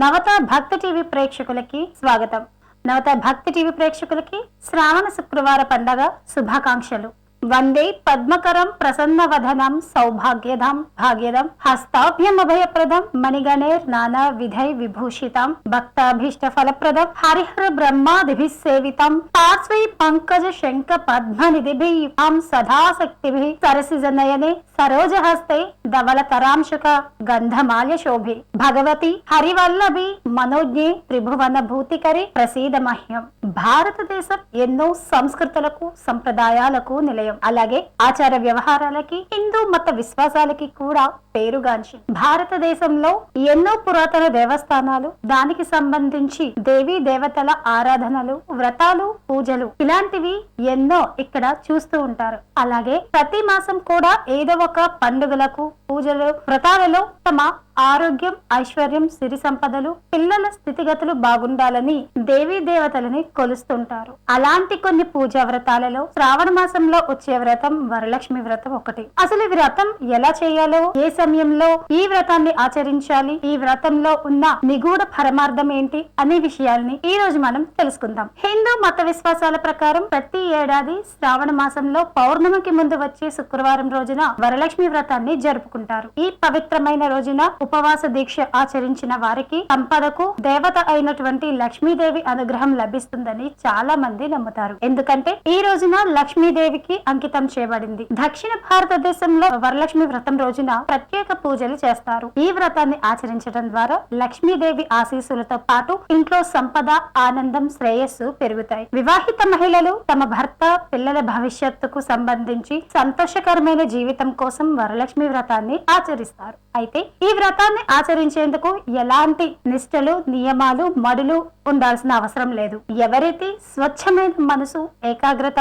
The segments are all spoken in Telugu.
నవత భక్తి టీవీ ప్రేక్షకులకి స్వాగతం. నవత భక్తి టీవీ ప్రేక్షకులకి శ్రావణ శుక్రవార పండగ శుభాకాంక్షలు. వందే పద్మకరం ప్రసన్నవదనం సౌభాగ్యదం భాగ్యదం హస్తాభ్యం అభయప్రదం మణిగణేర్ నానా విధై విభూషితం భక్తాభీష్ట ఫలప్రదం హరిహర బ్రహ్మాదిభి సేవితం పార్శ్వై పంకజ శంఖ పద్మ నిధిభిం సదా సరసిజ నయనే సరోజహస్తే ధవల తరాంశక గంధమాల్య శోభి భగవతి హరివల్లభి మనోజ్ఞే త్రిభువన భూతికరి ప్రసీద మహ్యం భారతదేశం ఎన్నో సంస్కృతులకు సంప్రదాయాలకు నిలయం. అలాగే ఆచార వ్యవహారాలకి హిందూ మత విశ్వాసాలకి కూడా పేరుగాంచి భారతదేశంలో ఎన్నో పురాతన దేవస్థానాలు దానికి సంబంధించి దేవీ దేవతల ఆరాధనలు వ్రతాలు పూజలు ఇలాంటివి ఎన్నో ఇక్కడ చూస్తూ ఉంటారు. అలాగే ప్రతి మాసం కూడా ఏదో ఒక పండుగలకు పూజలు వ్రతాలలో తమ ఆరోగ్యం ఐశ్వర్యం సిరి సంపదలు పిల్లల స్థితిగతులు బాగుండాలని దేవీ దేవతలని కొలుస్తుంటారు. అలాంటి కొన్ని పూజా వ్రతాలలో శ్రావణ మాసంలో వచ్చే వ్రతం వరలక్ష్మి వ్రతం ఒకటి. అసలు ఈ వ్రతం ఎలా చేయాలో ఏ సమయంలో ఈ వ్రతాన్ని ఆచరించాలి ఈ వ్రతంలో ఉన్న నిగూఢ పరమార్థం ఏంటి అనే విషయాల్ని ఈ రోజు మనం తెలుసుకుందాం. హిందూ మత విశ్వాసాల ప్రకారం ప్రతి ఏడాది శ్రావణ మాసంలో పౌర్ణమికి ముందు వచ్చే శుక్రవారం రోజున వరలక్ష్మి వ్రతాన్ని జరుపుకుంటారు. ఈ పవిత్రమైన రోజున ఉపవాస దీక్ష ఆచరించిన వారికి సంపదకు దేవత అయినటువంటి లక్ష్మీదేవి అనుగ్రహం లభిస్తుందని చాలా మంది నమ్ముతారు. ఎందుకంటే ఈ రోజున లక్ష్మీదేవికి అంకితం చేయబడింది. దక్షిణ భారతదేశంలో వరలక్ష్మి వ్రతం రోజున ప్రత్యేక పూజలు చేస్తారు. ఈ వ్రతాన్ని ఆచరించడం ద్వారా లక్ష్మీదేవి ఆశీస్సులతో పాటు ఇంట్లో సంపద ఆనందం శ్రేయస్సు పెరుగుతాయి. వివాహిత మహిళలు తమ భర్త పిల్లల భవిష్యత్తుకు సంబంధించి సంతోషకరమైన జీవితం కోసం వరలక్ష్మి వ్రతాన్ని ఆచరిస్తారు. అయితే ఈ వ్రతాన్ని ఆచరించేందుకు ఎలాంటి నిష్టలు నియమాలు మడులు ఉండాల్సిన అవసరం లేదు. ఎవరైతే స్వచ్ఛమైన మనసు ఏకాగ్రత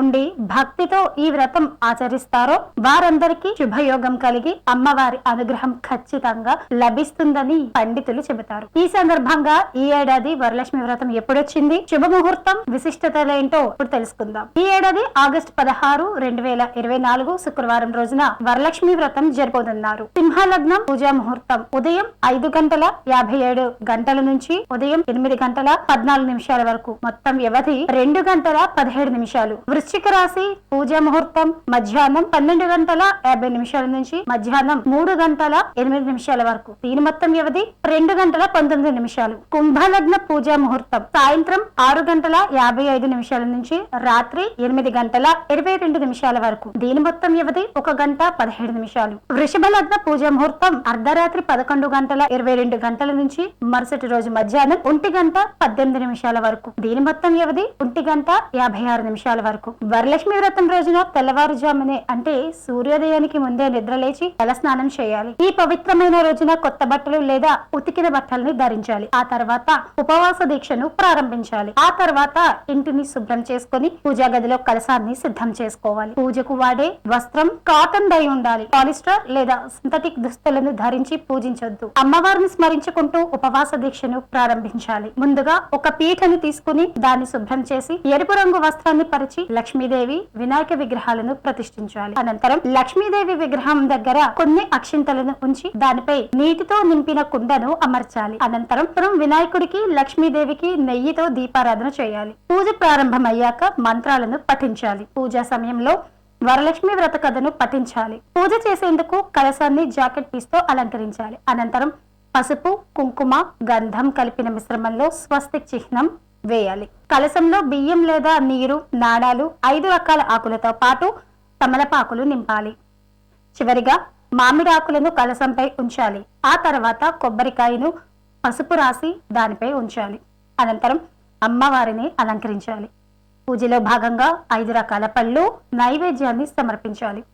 ఉండి భక్తితో ఈ వ్రతం ఆచరిస్తారో వారందరికీ శుభయోగం కలిగి అమ్మవారి అనుగ్రహం ఖచ్చితంగా లభిస్తుందని పండితులు చెబుతారు. ఈ సందర్భంగా ఈ ఏడాది వరలక్ష్మి వ్రతం ఎప్పుడొచ్చింది? శుభముహూర్తం విశిష్టతలేంటో ఇప్పుడు తెలుసుకుందాం. ఈ ఏడాది ఆగస్టు పదహారు రెండు వేల ఇరవై నాలుగు శుక్రవారం రోజున వరలక్ష్మి వ్రతం జరుపుతున్నారు సింహలగ్నం పూజా ముహూర్తం ఉదయం ఐదు గంటల యాభై ఏడు గంటల నుంచి ఉదయం ఎనిమిది గంటల పద్నాలుగు నిమిషాల వరకు. మొత్తం వ్యవధి రెండు గంటల పదిహేడు నిమిషాలు. వృశ్చిక రాశి పూజా ముహూర్తం మధ్యాహ్నం పన్నెండు గంటల యాభై నిమిషాల నుంచి మధ్యాహ్నం మూడు గంటల ఎనిమిది నిమిషాల వరకు. దీని మొత్తం వ్యవధి రెండు గంటల పంతొమ్మిది నిమిషాలు. కుంభలగ్న పూజా ముహూర్తం సాయంత్రం ఆరు గంటల యాభై ఐదు నిమిషాల నుంచి రాత్రి ఎనిమిది గంటల ఇరవై రెండు నిమిషాల వరకు. దీని మొత్తం వ్యవధి ఒక గంట పదిహేడు నిమిషాలు. వృషభ లగ్న పూజా ముహూర్తం అర్ధరాత్రి పదకొండు గంటల ఇరవై రెండు గంటల నుంచి మరుసటి రోజు మధ్యాహ్నం ఒంటి గంట పద్దెనిమిది నిమిషాల వరకు. దీని మొత్తం వ్యవధి ఒంటి గంట యాభై ఆరు నిమిషాల వరకు. వరలక్ష్మి వ్రతం రోజున తెల్లవారుజామునే అంటే సూర్యోదయానికి ముందే నిద్రలేచి తలస్నానం చేయాలి. ఈ పవిత్రమైన రోజున కొత్త బట్టలు లేదా ఉతికిన బట్టలను ధరించాలి. ఆ తర్వాత ఉపవాస దీక్షను ప్రారంభించాలి. ఆ తర్వాత ఇంటిని శుభ్రం చేసుకొని పూజా గదిలో కలసాన్ని సిద్ధం చేసుకోవాలి. పూజకు వాడే వస్త్రం కాటన్ డై ఉండాలి. పాలిస్టర్ లేదా సింథటిక్ దుస్తులను ధరించి పూజించొద్దు. అమ్మవారిని స్మరించుకుంటూ ఉపవాస దీక్షను ప్రారంభించాలి. ముందుగా ఒక పీఠను తీసుకుని దాన్ని శుభ్రం చేసి ఎరుపు రంగు వస్త్రాన్ని పరిచి లక్ష్మీదేవి వినాయక విగ్రహాలను ప్రతిష్ఠించాలి. అనంతరం లక్ష్మీదేవి విగ్రహం దగ్గర కొన్ని అక్షింతలను ఉంచి దానిపై నీటితో నింపిన కుండను అమర్చాలి. అనంతరం వినాయకుడికి లక్ష్మీదేవికి నెయ్యితో దీపారాధన చేయాలి. పూజ ప్రారంభమయ్యాక మంత్రాలను పఠించాలి. పూజా సమయంలో వరలక్ష్మి వ్రత కథను పఠించాలి. పూజ చేసేందుకు కలశాన్ని జాకెట్ పీస్తో అలంకరించాలి. అనంతరం పసుపు కుంకుమ గంధం కలిపిన మిశ్రమంలో స్వస్తిక్ చిహ్నం వేయాలి. కలసంలో బియ్యం లేదా నీరు నాణాలు ఐదు రకాల ఆకులతో పాటు తమలపాకులు నింపాలి. చివరిగా మామిడి ఆకులను కలసంపై ఉంచాలి. ఆ తర్వాత కొబ్బరికాయను పసుపు రాసి దానిపై ఉంచాలి. అనంతరం అమ్మవారిని అలంకరించాలి. పూజలో భాగంగా ఐదు రకాల పళ్ళు నైవేద్యాన్ని సమర్పించాలి.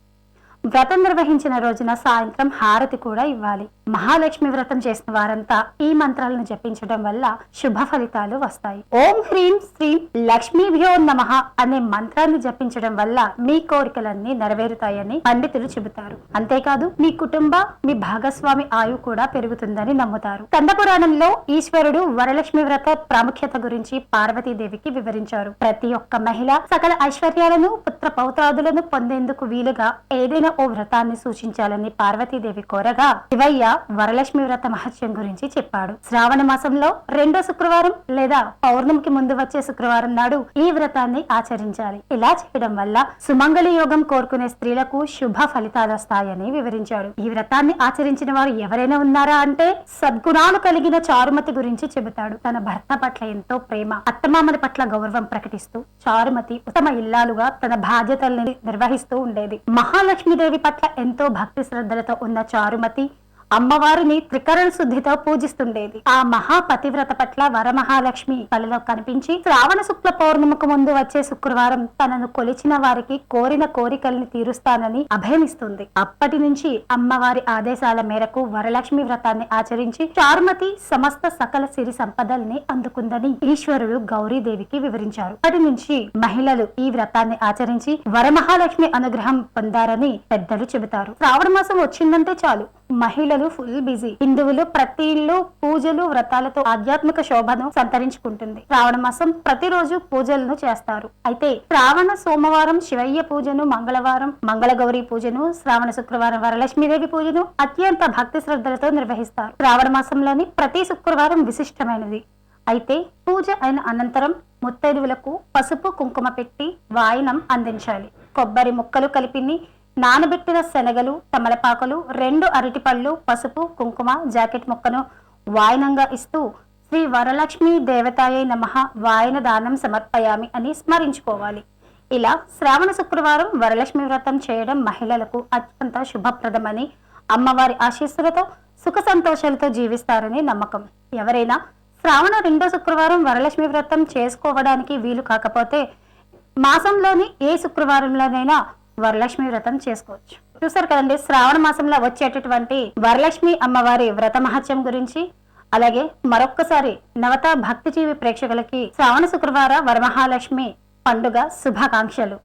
వ్రతం నిర్వహించిన రోజున సాయంత్రం హారతి కూడా ఇవ్వాలి. మహాలక్ష్మి వ్రతం చేసిన వారంతా ఈ మంత్రాలను జపించడం వల్ల శుభ ఫలితాలు వస్తాయి. ఓం హ్రీం శ్రీం లక్ష్మీభ్యో నమ అనే మంత్రాన్ని జపించడం వల్ల మీ కోరికలన్నీ నెరవేరుతాయని పండితులు చెబుతారు. అంతేకాదు మీ కుటుంబ మీ భాగస్వామి ఆయు కూడా పెరుగుతుందని నమ్ముతారు. కందపురాణంలో ఈశ్వరుడు వరలక్ష్మి వ్రత ప్రాముఖ్యత గురించి పార్వతీదేవికి వివరించారు. ప్రతి ఒక్క మహిళ సకల ఐశ్వర్యాలను పుత్ర పౌత్రాదులను పొందేందుకు వీలుగా ఏదైనా ఓ వ్రతాన్ని సూచించాలని పార్వతీదేవి కోరగా శివయ్య వరలక్ష్మి వ్రత మహత్యం గురించి చెప్పాడు. శ్రావణ మాసంలో రెండో శుక్రవారం లేదా పౌర్ణమికి ముందు వచ్చే శుక్రవారం నాడు ఈ వ్రతాన్ని ఆచరించాలి. ఇలా చేయడం వల్ల సుమంగళి యోగం కోరుకునే స్త్రీలకు శుభ ఫలితాలు వస్తాయని వివరించాడు. ఈ వ్రతాన్ని ఆచరించిన వారు ఎవరైనా ఉన్నారా అంటే సద్గుణాలు కలిగిన చారుమతి గురించి చెబుతాడు. తన భర్త పట్ల ఎంతో ప్రేమ అత్తమామల పట్ల గౌరవం ప్రకటిస్తూ చారుమతి ఉత్తమ ఇల్లాలుగా తన బాధ్యతల్ని నిర్వహిస్తూ ఉండేది. మహాలక్ష్మి మహాలక్ష్మీదేవి పట్ల ఎంతో భక్తి శ్రద్ధలతో ఉన్న చారుమతి అమ్మవారిని త్రికరణ శుద్ధితో పూజిస్తుండేది. ఆ మహాపతివ్రత పట్ల వరమహాలక్ష్మి కలలో కనిపించి శ్రావణ శుక్ల పౌర్ణమికి ముందు వచ్చే శుక్రవారం తనను కొలిచిన వారికి కోరిన కోరికల్ని తీరుస్తానని అభయమిస్తుంది. అప్పటి నుంచి అమ్మవారి ఆదేశాల మేరకు వరలక్ష్మి వ్రతాన్ని ఆచరించి చారుమతి సమస్త సకల సిరి సంపదల్ని అందుకుందని ఈశ్వరుడు గౌరీదేవికి వివరించారు. అప్పటి నుంచి మహిళలు ఈ వ్రతాన్ని ఆచరించి వరమహాలక్ష్మి అనుగ్రహం పొందారని పెద్దలు చెబుతారు. శ్రావణ మాసం వచ్చిందంటే చాలు. మహిళలు ఫుల్ బిజీ హిందువులు ప్రతి ఇల్లు పూజలు వ్రతాలతో ఆధ్యాత్మిక శోభను సంతరించుకుంటుంది. శ్రావణ మాసం ప్రతిరోజు పూజలను చేస్తారు. అయితే శ్రావణ సోమవారం శివయ్య పూజను మంగళవారం మంగళగౌరి పూజను శ్రావణ శుక్రవారం వరలక్ష్మీదేవి పూజను అత్యంత భక్తి శ్రద్ధలతో నిర్వహిస్తారు. శ్రావణ మాసంలోని ప్రతి శుక్రవారం విశిష్టమైనది. అయితే పూజ అయిన అనంతరం ముత్తైదువులకు పసుపు కుంకుమ పెట్టి వాయినం అందించాలి. కొబ్బరి ముక్కలు కలిపిని నానబెట్టిన శనగలు తమలపాకులు రెండు అరటిపళ్ళు పసుపు కుంకుమ జాకెట్ ముక్కను వాయనంగా ఇస్తూ శ్రీ వరలక్ష్మి దేవతాయే నమః వాయన దానం సమర్పయామి అని స్మరించుకోవాలి. ఇలా శ్రావణ శుక్రవారం వరలక్ష్మి వ్రతం చేయడం మహిళలకు అత్యంత శుభప్రదమని అమ్మవారి ఆశీస్సులతో సుఖ సంతోషాలతో జీవిస్తారని నమ్మకం. ఎవరైనా శ్రావణ రెండో శుక్రవారం వరలక్ష్మి వ్రతం చేసుకోవడానికి వీలు కాకపోతే మాసంలోని ఏ శుక్రవారంలోనైనా వరలక్ష్మి వ్రతం చేసుకోవచ్చు. చూసారు కదండి శ్రావణ మాసంలో వచ్చేటటువంటి వరలక్ష్మి అమ్మవారి వ్రత మహత్యం గురించి అలాగే మరొక్కసారి నవత భక్తి జీవి ప్రేక్షకులకి శ్రావణ శుక్రవార వరమహాలక్ష్మి పండుగ శుభాకాంక్షలు.